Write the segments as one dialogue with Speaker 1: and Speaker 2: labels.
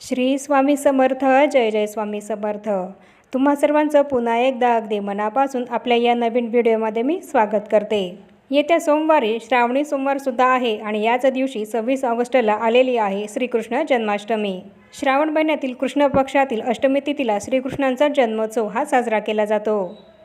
Speaker 1: श्री स्वामी समर्थ जय जय स्वामी समर्थ. तुम्हा सर्वांचं पुन्हा एकदा अगदी मनापासून आपल्या या नवीन व्हिडिओमध्ये मी स्वागत करते. येत्या सोमवारी श्रावणी सोमवारसुद्धा आहे आणि याच दिवशी सव्वीस ऑगस्टला आलेली आहे श्रीकृष्ण जन्माष्टमी. श्रावण महिन्यातील कृष्ण पक्षातील अष्टमी तिथीला श्रीकृष्णांचा जन्मोत्सव हा साजरा केला जातो.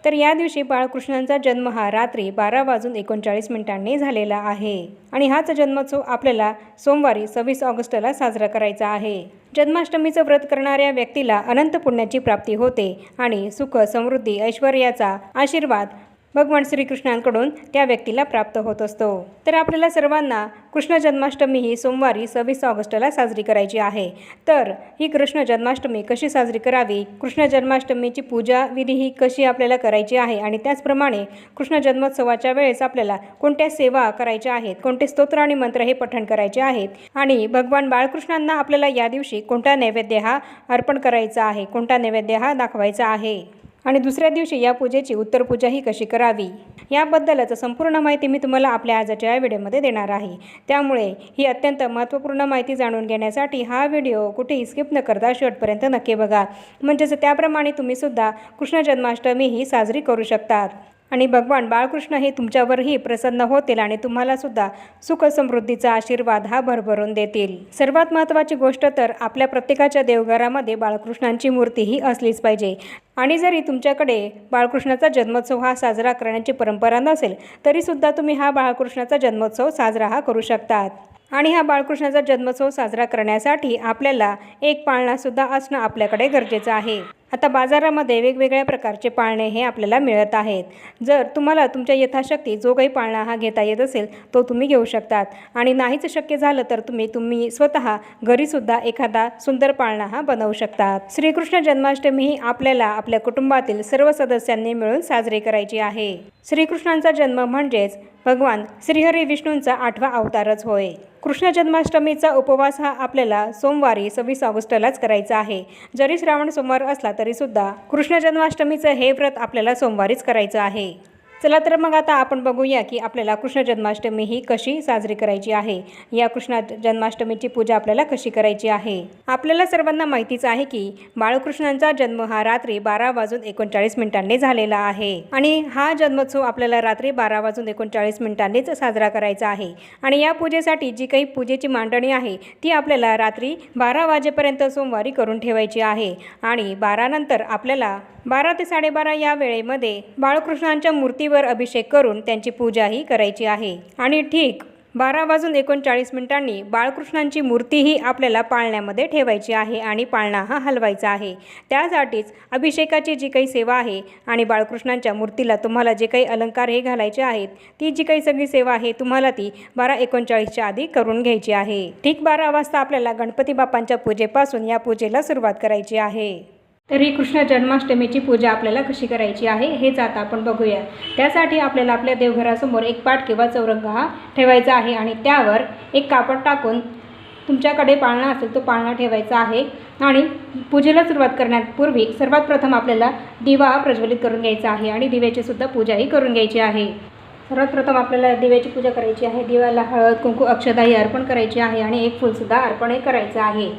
Speaker 1: तर या दिवशी बाळकृष्णांचा जन्म हा रात्री बारा वाजून एकोणचाळीस मिनिटांनी झालेला आहे. आणि हाच जन्मोत्सव आपल्याला सोमवारी सव्वीस ऑगस्टला साजरा करायचा आहे. जन्माष्टमीचं व्रत करणाऱ्या व्यक्तीला अनंत पुण्याची प्राप्ती होते आणि सुख समृद्धी ऐश्वर्याचा आशीर्वाद भगवान श्रीकृष्णांकडून त्या व्यक्तीला प्राप्त होत असतो. तर आपल्याला सर्वांना कृष्ण जन्माष्टमी ही सोमवारी सव्वीस ऑगस्टला साजरी करायची आहे. तर ही कृष्ण जन्माष्टमी कशी साजरी करावी? कृष्ण जन्माष्टमीची पूजा विधी ही कशी आपल्याला करायची आहे? आणि त्याचप्रमाणे कृष्ण जन्मोत्सवाच्या वेळेस आपल्याला कोणत्या सेवा करायच्या आहेत? कोणते स्तोत्र आणि मंत्र हे पठण करायचे आहेत? आणि भगवान बाळकृष्णांना आपल्याला या दिवशी कोणता नैवेद्य हा अर्पण करायचा आहे? कोणता नैवेद्य हा दाखवायचा आहे? आणि दुसऱ्या दिवशी या पूजेची उत्तर पूजा ही कशी करावी? याबद्दलच संपूर्ण माहिती मी तुम्हाला आपल्या आजच्या या व्हिडिओमध्ये देणार आहे. त्यामुळे ही अत्यंत महत्त्वपूर्ण माहिती जाणून घेण्यासाठी हा व्हिडिओ कुठेही स्किप न करता शेवटपर्यंत नक्की बघा. म्हणजेच त्याप्रमाणे तुम्हीसुद्धा कृष्ण जन्माष्टमी ही साजरी करू शकतात. आणि भगवान बाळकृष्ण हे तुमच्यावरही प्रसन्न होतील आणि तुम्हाला सुद्धा सुख समृद्धीचा आशीर्वाद हा भरभरून देतील. सर्वात महत्त्वाची गोष्ट तर आपल्या प्रत्येकाच्या देवघरामध्ये बाळकृष्णांची मूर्ती ही असलीच पाहिजे. आणि जरी तुमच्याकडे बाळकृष्णाचा जन्मोत्सव हा साजरा करण्याची परंपरा नसेल तरीसुद्धा तुम्ही हा बाळकृष्णाचा जन्मोत्सव साजरा हा करू शकतात. आणि हा बाळकृष्णाचा जन्मोत्सव साजरा करण्यासाठी आपल्याला एक पाळणासुद्धा असणं आपल्याकडे गरजेचं आहे. आता बाजारामध्ये वेगवेगळ्या प्रकारचे पाळणे हे आपल्याला मिळत आहेत. जर तुम्हाला तुमच्या यथाशक्ती जो काही पाळणा हा घेता येत असेल तो तुम्ही घेऊ शकतात. आणि नाहीच शक्य झालं तर तुम्ही तुम्ही स्वतः घरीसुद्धा एखादा सुंदर पाळणा हा बनवू शकतात. श्रीकृष्ण जन्माष्टमी ही आपल्याला आपल्या कुटुंबातील सर्व सदस्यांनी मिळून साजरी करायची आहे. श्रीकृष्णांचा जन्म म्हणजेच भगवान श्रीहरी विष्णूंचा आठवा अवतारच होय. कृष्ण जन्माष्टमीचा उपवास हा आपल्याला सोमवारी सव्वीस ऑगस्टलाच करायचा आहे. जरी श्रावण सोमवार असला तरीसुद्धा कृष्ण जन्माष्टमीचं हे व्रत आपल्याला सोमवारीच करायचं आहे. चला तर मग आता आपण बघूया की आपल्याला कृष्ण जन्माष्टमी ही कशी साजरी करायची आहे. या कृष्ण जन्माष्टमीची पूजा आपल्याला कशी करायची आहे? आपल्याला सर्वांना माहितीच आहे की बाळकृष्णांचा जन्म हा रात्री बारा वाजून एकोणचाळीस मिनिटांनी झालेला आहे. आणि हा जन्मोत्सव आपल्याला रात्री बारा वाजून एकोणचाळीस मिनिटांनीच साजरा करायचा आहे. आणि या पूजेसाठी जी काही पूजेची मांडणी आहे ती आपल्याला रात्री बारा वाजेपर्यंत सोमवारी करून ठेवायची आहे. आणि बारानंतर आपल्याला बारा ते साडेबारा या वेळेमध्ये बाळकृष्णांच्या मूर्तीवर अभिषेक करून त्यांची पूजाही करायची आहे. आणि ठीक बारा वाजून एकोणचाळीस मिनिटांनी बाळकृष्णांची मूर्तीही आपल्याला पाळण्यामध्ये ठेवायची आहे आणि पाळणा हा हलवायचा आहे. त्यासाठीच अभिषेकाची जी काही सेवा आहे आणि बाळकृष्णांच्या मूर्तीला तुम्हाला जे काही अलंकार हे घालायचे आहेत ती जी काही सगळी सेवा आहे तुम्हाला ती बारा एकोणचाळीसच्या आधी करून घ्यायची आहे. ठीक बारा वाजता आपल्याला गणपती बाप्पांच्या पूजेपासून या पूजेला सुरुवात करायची आहे. तरी कृष्ण जन्माष्टमीची पूजा आपल्याला कशी करायची आहे हेच आता आपण बघूया. त्यासाठी आपल्याला आपल्या देवघरासमोर एक पाट किंवा चौरंग हा ठेवायचा आहे आणि त्यावर एक कापड टाकून तुमच्याकडे पाळणा असेल तो पाळणा ठेवायचा आहे आणि पूजेला सुरुवात करण्यापूर्वी सर्वात प्रथम आपल्याला दिवा प्रज्वलित करून घ्यायचा आहे आणि दिव्याची सुद्धा पूजाही करून घ्यायची आहे. सर्वात प्रथम आपल्याला दिव्याची पूजा करायची आहे. दिव्याला हळद कुंकू अक्षदाही अर्पण करायची आहे आणि एक फुलसुद्धा अर्पणही करायचं आहे.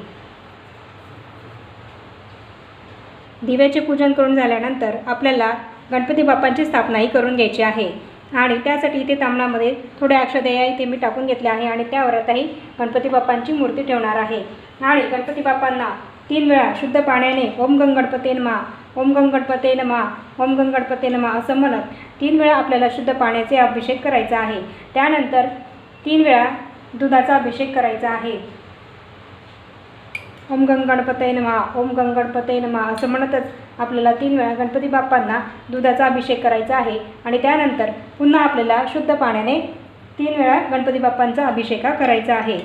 Speaker 1: दिव्याचे पूजन करून झाल्यानंतर आपल्याला गणपती बाप्पांची स्थापनाही करून घ्यायची आहे. आणि त्यासाठी इथे तांबणामध्ये थोड्या अक्षदया इथे मी टाकून घेतल्या आहे आणि त्यावर आताही गणपती बाप्पांची मूर्ती ठेवणार आहे. आणि गणपती बाप्पांना तीन वेळा शुद्ध पाण्याने ओम गंग गणपते नमा ओम गंग गणपते नमा ओम गंग गणपते नमा असं म्हणत तीन वेळा आपल्याला शुद्ध पाण्याचे अभिषेक करायचा आहे. त्यानंतर तीन वेळा दुधाचा अभिषेक करायचा आहे. ओम गंग गणपतय नमा ओम गंग गणपतय नमा असं म्हणतच आपल्याला तीन वेळा गणपती बाप्पांना दुधाचा अभिषेक करायचा आहे. आणि त्यानंतर पुन्हा आपल्याला शुद्ध पाण्याने तीन वेळा गणपती बाप्पांचा अभिषेक करायचा आहे.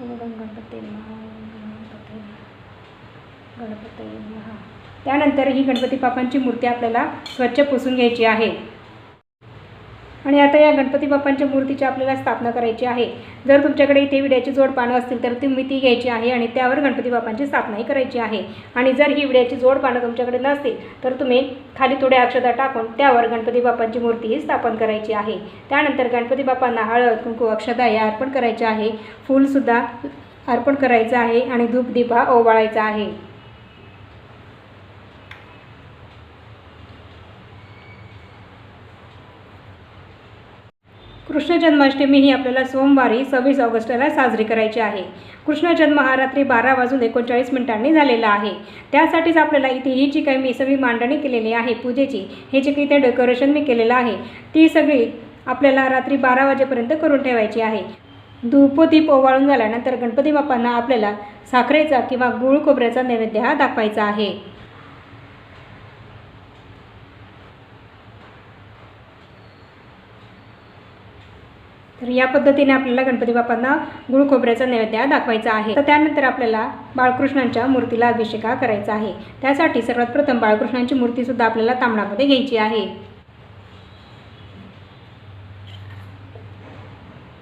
Speaker 1: ओम गंग गणपतय नमः गणपतय त्यानंतर ही गणपती बाप्पांची मूर्ती आपल्याला स्वच्छ पुसून घ्यायची आहे. आणि आता या गणपती बाप्पांच्या मूर्तीची आपल्याला स्थापना करायची आहे. जर तुमच्याकडे इथे विड्याची जोड पानं असतील तर तुम्ही ती घ्यायची आहे आणि त्यावर गणपती बाप्पांची स्थापनाही करायची आहे. आणि जर ही विड्याची जोड पानं तुमच्याकडे नसतील तर तुम्ही खाली थोड्या अक्षता टाकून त्यावर गणपती बाप्पांची मूर्तीही स्थापन करायची आहे. त्यानंतर गणपती बाप्पांना हळद कुंकू अक्षता या अर्पण करायची आहे. फूलसुद्धा अर्पण करायचं आहे आणि धूप दिवा ओवाळायचा आहे. कृष्ण जन्माष्टमी ही आपल्याला सोमवारी सव्वीस ऑगस्टला साजरी करायची आहे. कृष्ण जन्म हा रात्री बारा वाजून एकोणचाळीस मिनिटांनी झालेला आहे. त्यासाठीच आपल्याला इथे ही जी काही मी सगळी मांडणी केलेली आहे पूजेची हे जे काही इथे डेकोरेशन मी केलेलं आहे ती सगळी आपल्याला रात्री बारा वाजेपर्यंत करून ठेवायची आहे. धूपदीप ओवाळून झाल्यानंतर गणपती बाप्पांना आपल्याला साखरेचा किंवा गुळ खोबऱ्याचा नैवेद्य हा दाखवायचा आहे. तर या पद्धतीने आपल्याला गणपती बाप्पांना गुळ खोबऱ्याचा नैवेद्य दाखवायचा आहे. तर त्यानंतर आपल्याला बाळकृष्णांच्या मूर्तीला अभिषेका करायचा आहे. त्यासाठी सर्वात प्रथम बाळकृष्णांची मूर्तीसुद्धा आपल्याला तांबडामध्ये घ्यायची आहे.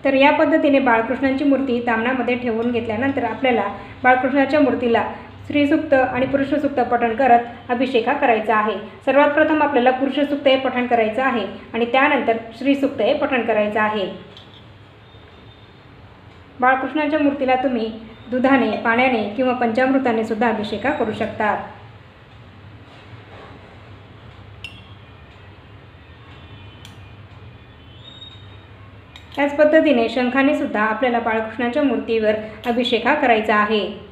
Speaker 1: तर या पद्धतीने बाळकृष्णांची मूर्ती तामणामध्ये ठेवून घेतल्यानंतर आपल्याला बाळकृष्णाच्या मूर्तीला स्त्रीसुक्त आणि पुरुषसुक्त पठण करत अभिषेका करायचा आहे. सर्वात प्रथम आपल्याला पुरुषसुक्त हे पठण करायचं आहे आणि त्यानंतर श्रीसुक्त हे पठण करायचं आहे. बाळकृष्णाच्या मूर्तीला तुम्ही दुधाने पाण्याने किंवा पंचामृताने सुद्धा अभिषेका करू शकतात. त्याच पद्धतीने शंखाने सुद्धा आपल्याला बाळकृष्णाच्या मूर्तीवर अभिषेका करायचा आहे.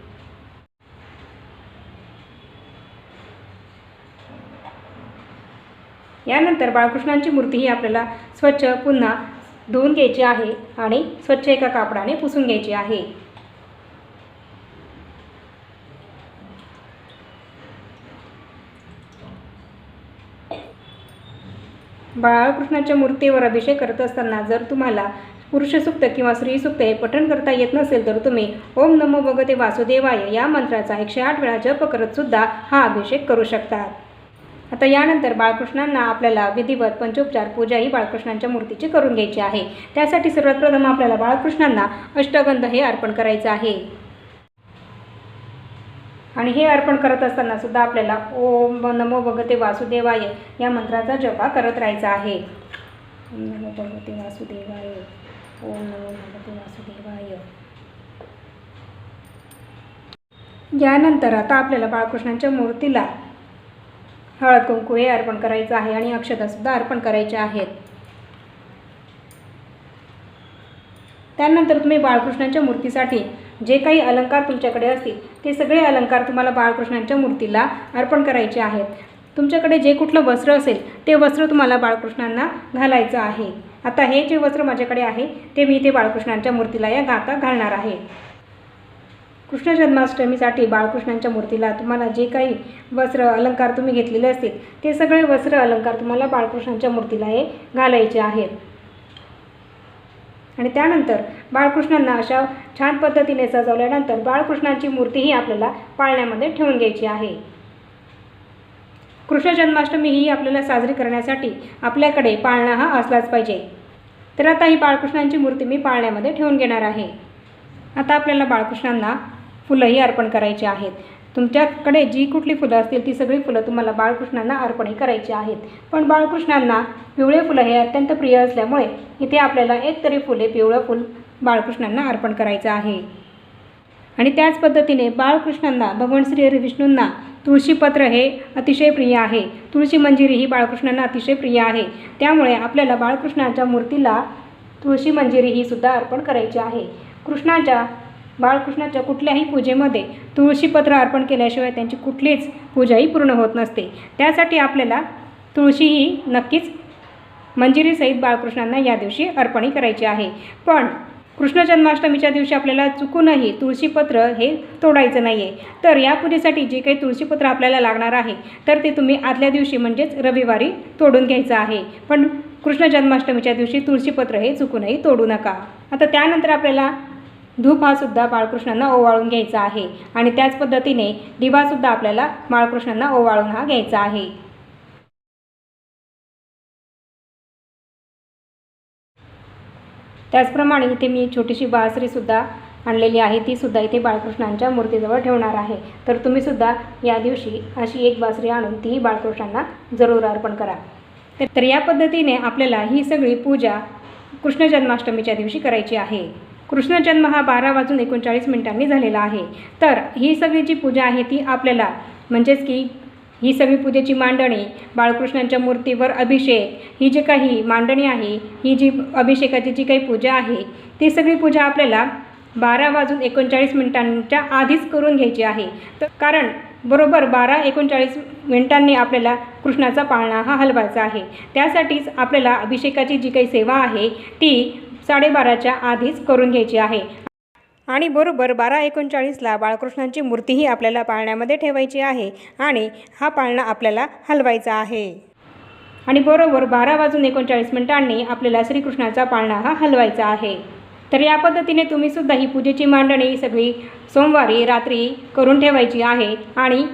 Speaker 1: यानंतर बाळकृष्णांची मूर्ती ही आपल्याला स्वच्छ पुन्हा धुवून घ्यायची आहे आणि स्वच्छ एका कापडाने पुसून घ्यायची आहे. बाळकृष्णाच्या मूर्तीवर अभिषेक करत असताना जर तुम्हाला पुरुषसुक्त किंवा स्त्रीसुक्त हे पठण करता येत नसेल तर तुम्ही ओम नमो भगवते वासुदेवाय या मंत्राचा एकशे आठ वेळा जप करत सुद्धा हा अभिषेक करू शकतात आता यानंतर बाळकृष्णांना आपल्याला विधिवत पंचोपचार पूजा ही बाळकृष्णांच्या मूर्तीची करून घ्यायची आहे. त्यासाठी सर्वात प्रथम आपल्याला बाळकृष्णांना अष्टगंध हे अर्पण करायचं आहे. आणि हे अर्पण करत असताना सुद्धा आपल्याला ओम नमो भगते वासुदेवाय या मंत्राचा जपा करत राहायचा आहे. ओम नमो भगते वासुदेवाय ओम नमो भगते वासुदेवाय. यानंतर आता आपल्याला बाळकृष्णांच्या मूर्तीला हळद कुंकू हे अर्पण करायचं आहे आणि अक्षतासुद्धा अर्पण करायच्या आहेत. त्यानंतर तुम्ही बाळकृष्णांच्या मूर्तीसाठी जे काही अलंकार तुमच्याकडे असतील ते सगळे अलंकार तुम्हाला बाळकृष्णांच्या मूर्तीला अर्पण करायचे आहेत. तुमच्याकडे जे कुठलं वस्त्र असेल ते वस्त्र तुम्हाला बाळकृष्णांना घालायचं आहे. आता हे जे वस्त्र माझ्याकडे आहे ते मी ते बाळकृष्णांच्या मूर्तीला या गाता घालणार आहे. कृष्ण जन्माष्टमीसाठी बाळकृष्णांच्या मूर्तीला तुम्हाला जे काही वस्त्र अलंकार तुम्ही घेतलेले असतील ते सगळे वस्त्र अलंकार तुम्हाला बाळकृष्णांच्या मूर्तीला हे घालायचे आहेत. आणि त्यानंतर बाळकृष्णांना अशा छान पद्धतीने सजवल्यानंतर बाळकृष्णांची मूर्तीही आपल्याला पाळण्यामध्ये ठेवून घ्यायची आहे. कृष्ण जन्माष्टमी ही आपल्याला साजरी करण्यासाठी आपल्याकडे पाळणा हा असलाच पाहिजे. तर आता ही बाळकृष्णांची मूर्ती मी पाळण्यामध्ये ठेवून घेणार आहे. आता आपल्याला बाळकृष्णांना फुलंही अर्पण करायची आहेत. तुमच्याकडे जी कुठली फुलं असतील ती सगळी फुलं तुम्हाला बाळकृष्णांना अर्पणही करायची आहेत. पण बाळकृष्णांना पिवळे फुलं हे अत्यंत प्रिय असल्यामुळे इथे आपल्याला एकतरी फुले पिवळं फुल बाळकृष्णांना अर्पण करायचं आहे. आणि त्याच पद्धतीने बाळकृष्णांना भगवान श्री विष्णूंना तुळशीपत्र हे अतिशय प्रिय आहे. तुळशी मंजिरी ही बाळकृष्णांना अतिशय प्रिय आहे. त्यामुळे आपल्याला बाळकृष्णाच्या मूर्तीला तुळशी मंजिरी ही सुद्धा अर्पण करायची आहे. कृष्णाच्या बाळकृष्णाच्या कुठल्याही पूजेमध्ये तुळशीपत्र अर्पण केल्याशिवाय त्यांची कुठलीच पूजाही पूर्ण होत नसते. त्यासाठी आपल्याला तुळशी ही नक्कीच मंजिरीसहित बाळकृष्णांना या दिवशी अर्पणही करायची आहे. पण कृष्ण जन्माष्टमीच्या दिवशी आपल्याला चुकूनही तुळशीपत्र हे तोडायचं नाही आहे तर या पूजेसाठी जे काही तुळशीपत्र आपल्याला लागणार आहे तर ते तुम्ही आदल्या दिवशी म्हणजेच रविवारी तोडून घ्यायचं आहे. पण कृष्ण जन्माष्टमीच्या दिवशी तुळशीपत्र हे चुकूनही तोडू नका. आता त्यानंतर आपल्याला धूप हा सुद्धा बाळकृष्णांना ओवाळून घ्यायचा आहे. आणि त्याच पद्धतीने दिवासुद्धा आपल्याला बाळकृष्णांना ओवाळून हा घ्यायचा आहे. त्याचप्रमाणे इथे मी छोटीशी बासरीसुद्धा आणलेली आहे. तीसुद्धा इथे बाळकृष्णांच्या मूर्तीजवळ ठेवणार आहे. तर तुम्हीसुद्धा या दिवशी अशी एक बासरी आणून तीही बाळकृष्णांना जरूर अर्पण करा. तर तर या पद्धतीने आपल्याला ही सगळी पूजा कृष्ण जन्माष्टमीच्या दिवशी करायची आहे. कृष्ण जन्म हा बारा वाजून एकोणचाळीस मिनिटांनी झालेला आहे. तर ही सगळी जी पूजा आहे ती आपल्याला म्हणजेच की ही सगळी पूजेची मांडणी बाळकृष्णांच्या मूर्तीवर अभिषेक ही जी काही मांडणी आहे ही जी अभिषेकाची जी काही पूजा आहे ती सगळी पूजा आपल्याला बारा वाजून एकोणचाळीस मिनिटांच्या आधीच करून घ्यायची आहे. तर कारण बरोबर बारा एकोणचाळीस मिनिटांनी आपल्याला कृष्णाचा पाळणा हा हलवायचा आहे. त्यासाठीच आपल्याला अभिषेकाची जी काही सेवा आहे ती साडेबाराच्या आधीच करून घ्यायची आहे. आणि बरोबर बारा एकोणचाळीसला बाळकृष्णांची मूर्तीही आपल्याला पाळण्यामध्ये ठेवायची आहे आणि हा पाळणा आपल्याला हलवायचा आहे. आणि बरोबर बारा वाजून एकोणचाळीस मिनिटांनी आपल्याला श्रीकृष्णाचा पाळणा हा हलवायचा आहे. तर या पद्धतीने तुम्ही सुद्धा ही पूजेची मांडणी सगळी सोमवारी रात्री करून ठेवायची आहे आणि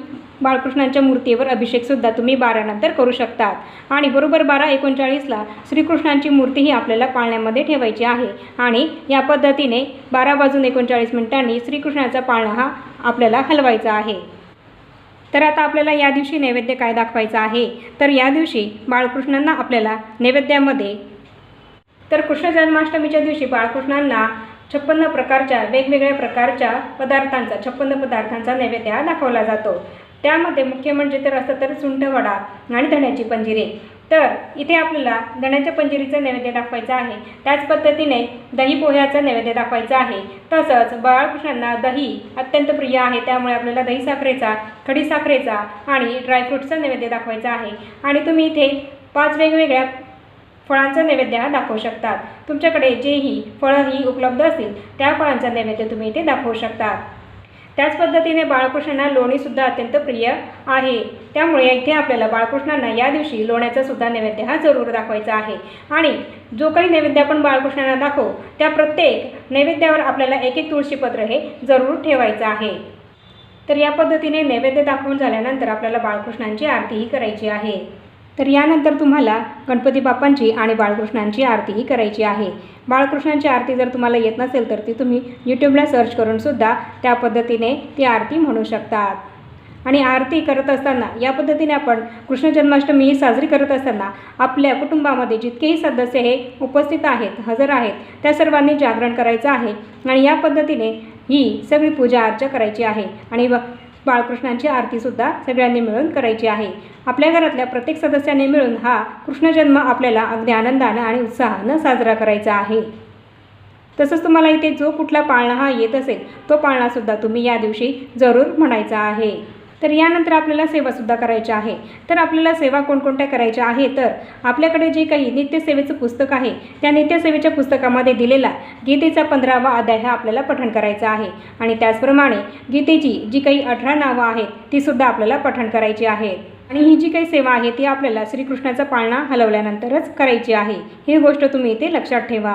Speaker 1: बाळकृष्णांच्या मूर्तीवर अभिषेकसुद्धा तुम्ही बारानंतर करू शकतात. आणि बरोबर बारा एकोणचाळीसला श्रीकृष्णांची मूर्तीही आपल्याला पाळण्यामध्ये ठेवायची आहे. आणि या पद्धतीने बारा वाजून एकोणचाळीस मिनिटांनी श्रीकृष्णाचा पाळणा हा आपल्याला हलवायचा आहे. तर आता आपल्याला या दिवशी नैवेद्य काय दाखवायचा आहे? तर या दिवशी बाळकृष्णांना आपल्याला नैवेद्यामध्ये तर कृष्ण जन्माष्टमीच्या दिवशी बाळकृष्णांना छप्पन्न प्रकारच्या वेगवेगळ्या प्रकारच्या पदार्थांचा छप्पन्न पदार्थांचा नैवेद्य हा दाखवला जातो. त्यामध्ये मुख्य म्हणजे तर असं तर सुंठवडा आणि धण्याची पंजिरी. तर इथे आपल्याला धण्याच्या पंजिरीचं नैवेद्य दाखवायचं आहे. त्याच पद्धतीने दही पोह्याचं नैवेद्य दाखवायचं आहे. तसंच बाळकृष्णांना दही अत्यंत प्रिय आहे. त्यामुळे आपल्याला दही साखरेचा खडी साखरेचा आणि ड्रायफ्रूटचं नैवेद्य दाखवायचा आहे. आणि तुम्ही इथे पाच वेगवेगळ्या फळांचा नैवेद्य हा दाखवू शकतात. तुमच्याकडे जेही फळं ही उपलब्ध असतील त्या फळांचा नैवेद्य तुम्ही इथे दाखवू शकतात. त्याच पद्धतीने बाळकृष्णांना लोणीसुद्धा अत्यंत प्रिय आहे. त्यामुळे इथे आपल्याला बाळकृष्णांना या दिवशी लोण्याचा सुद्धा नैवेद्य हा जरूर दाखवायचा आहे. आणि जो काही नैवेद्य आपण बाळकृष्णांना दाखवू त्या प्रत्येक नैवेद्यावर आपल्याला एक एक तुळशीपत्र हे जरूर ठेवायचं आहे. तर या पद्धतीने नैवेद्य दाखवून झाल्यानंतर आपल्याला बाळकृष्णांची आरतीही करायची आहे. तर यानंतर तुम्हाला गणपती बाप्पांची आणि बाळकृष्णांची आरतीही करायची आहे. बाळकृष्णांची आरती जर तुम्हाला येत नसेल तर ती तुम्ही यूट्यूबला सर्च करूनसुद्धा त्या पद्धतीने ती आरती म्हणू शकतात. आणि आरती करत असताना या पद्धतीने आपण कृष्ण जन्माष्टमी ही साजरी करत असताना आपल्या कुटुंबामध्ये जितकेही सदस्य हे उपस्थित आहेत हजर आहेत त्या सर्वांनी जागरण करायचं आहे. आणि या पद्धतीने ही सगळी पूजा अर्चा करायची आहे. आणि ब बाळकृष्णांची आरतीसुद्धा सगळ्यांनी मिळून करायची आहे. आपल्या घरातल्या प्रत्येक सदस्याने मिळून हा कृष्णजन्म आपल्याला अगदी आनंदानं आणि उत्साहानं साजरा करायचा आहे. तसंच तुम्हाला इथे जो कुठला पाळणा हा येत असेल तो पाळणासुद्धा तुम्ही या दिवशी जरूर म्हणायचा आहे. तर यानंतर आपल्याला सेवासुद्धा करायची आहे. तर आपल्याला सेवा कोणकोणत्या करायच्या आहे? तर आपल्याकडे जे काही नित्यसेवेचं पुस्तक आहे त्या नित्यसेवेच्या पुस्तकामध्ये दिलेला गीतेचा पंधरावा अध्याय हा आपल्याला पठण करायचा आहे. आणि त्याचप्रमाणे गीतेची जी काही अठरा नावं आहेत तीसुद्धा आपल्याला पठण करायची आहेत आणि ही जी काही सेवा आहे ती आपल्याला श्रीकृष्णाचा पाळणा हलवल्यानंतरच करायची आहे. ही गोष्ट तुम्ही इथे लक्षात ठेवा.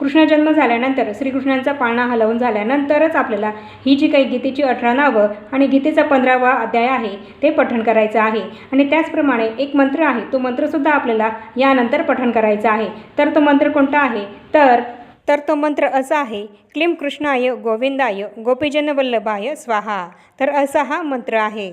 Speaker 1: कृष्ण जन्म झाल्यानंतर श्रीकृष्णांचा पाळणा हलवून झाल्यानंतरच आपल्याला ही जी काही गीतेची अठरा नावं आणि गीतेचा पंधरावा अध्याय आहे ते पठण करायचं आहे. आणि त्याचप्रमाणे एक मंत्र आहे तो मंत्रसुद्धा आपल्याला यानंतर पठण करायचा आहे. तर तो मंत्र कोणता आहे? तर तर तो मंत्र असा आहे क्लीम कृष्णाय गोविंदाय गोपीजन वल्लभाय स्वाहा. तर असा हा मंत्र आहे.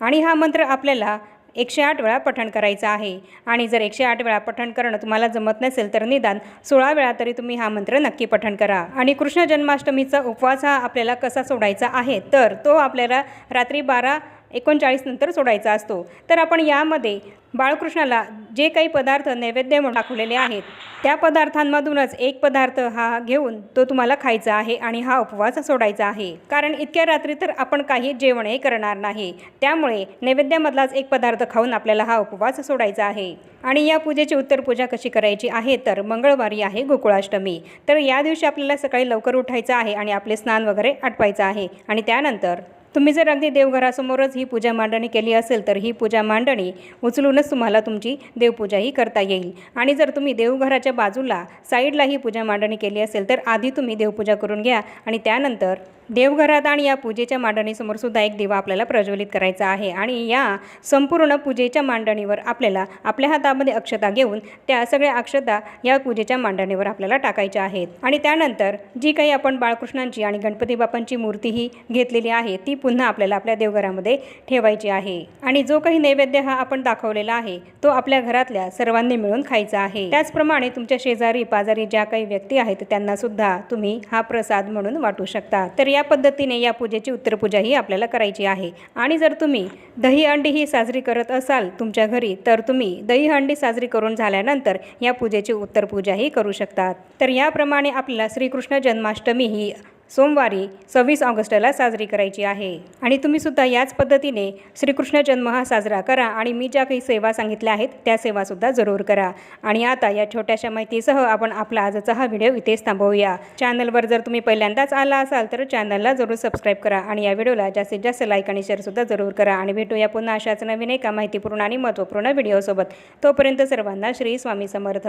Speaker 1: आणि हा मंत्र आपल्याला एकशे आठ वेळा पठण करायचं आहे. आणि जर एकशे आठ वेळा पठण करणं तुम्हाला जमत नसेल तर निदान सोळा वेळा तरी तुम्ही हा मंत्र नक्की पठण करा. आणि कृष्ण जन्माष्टमीचा उपवास हा आपल्याला कसा सोडायचा आहे? तर तो आपल्याला रात्री बारा एकोणचाळीस नंतर सोडायचा असतो. तर आपण यामध्ये बाळकृष्णाला जे काही पदार्थ नैवेद्य म्हणून दाखवलेले आहेत त्या पदार्थांमधूनच एक पदार्थ हा घेऊन तो तुम्हाला खायचा आहे आणि हा उपवास सोडायचा आहे. कारण इतक्या रात्री तर आपण काही जेवणही करणार नाही. त्यामुळे नैवेद्यामधलाच एक पदार्थ खाऊन आपल्याला हा उपवास सोडायचा आहे. आणि या पूजेची उत्तर पूजा कशी करायची आहे तर मंगळवारी आहे गोकुळाष्टमी. तर या दिवशी आपल्याला सकाळी लवकर उठायचं आहे आणि आपले स्नान वगैरे आटवायचं आहे. आणि त्यानंतर तुम्ही जर अगदी देवघरासमोरच ही पूजा मांडणी केली असेल तर ही पूजा मांडणी उचलूनच तुम्हाला तुमची देवपूजाही करता येईल. आणि जर तुम्ही देवघराच्या बाजूला साईडला ही पूजा मांडणी केली असेल तर आधी तुम्ही देवपूजा करून घ्या आणि त्यानंतर देवघरात आणि या पूजेच्या मांडणीसमोर सुद्धा एक दिवा आपल्याला प्रज्वलित करायचा आहे आणि या संपूर्ण पूजेच्या मांडणीवर आपल्याला आपल्या हातामध्ये अक्षता घेऊन त्या सगळ्या अक्षता या पूजेच्या मांडणीवर आपल्याला टाकायच्या आहेत. आणि त्यानंतर जी काही आपण बाळकृष्णांची आणि गणपती बाप्पांची मूर्तीही घेतलेली आहे ती पुन्हा आपल्याला आपल्या देवघरामध्ये ठेवायची आहे. आणि जो काही नैवेद्य हा आपण दाखवलेला आहे तो आपल्या घरातल्या सर्वांनी मिळून खायचा आहे. त्याचप्रमाणे तुमच्या शेजारी पाजारी ज्या काही व्यक्ती आहेत त्यांना सुद्धा तुम्ही हा प्रसाद म्हणून वाटू शकता. तर या पद्धतीने या पूजेची उत्तरपूजा ही आपल्याला करायची आहे. आणि जर तुम्ही दही अंडी ही साजरी करत असाल तुमच्या घरी तर तुम्ही दही अंडी साजरी करून झाल्यानंतर या पूजेची उत्तरपूजाही करू शकतात. तर याप्रमाणे आपल्याला श्रीकृष्ण जन्माष्टमी ही सोमवारी सव्वीस ऑगस्टला साजरी करायची आहे. आणि तुम्ही सुद्धा याच पद्धतीने श्रीकृष्ण जन्म हा साजरा करा आणि मी ज्या काही सेवा सांगितल्या आहेत त्या सेवासुद्धा जरूर करा. आणि आता या छोट्याशा माहितीसह आपण आपला आजचा हा व्हिडिओ इथेच थांबवूया. चॅनलवर जर तुम्ही पहिल्यांदाच आला असाल तर चॅनलला जरूर सबस्क्राईब करा आणि या व्हिडिओला जास्तीत जास्त लाईक आणि शेअरसुद्धा जरूर करा. आणि भेटूया पुन्हा अशाच नवीन एका माहितीपूर्ण आणि महत्त्वपूर्ण व्हिडिओसोबत. तोपर्यंत सर्वांना श्री स्वामी समर्थ.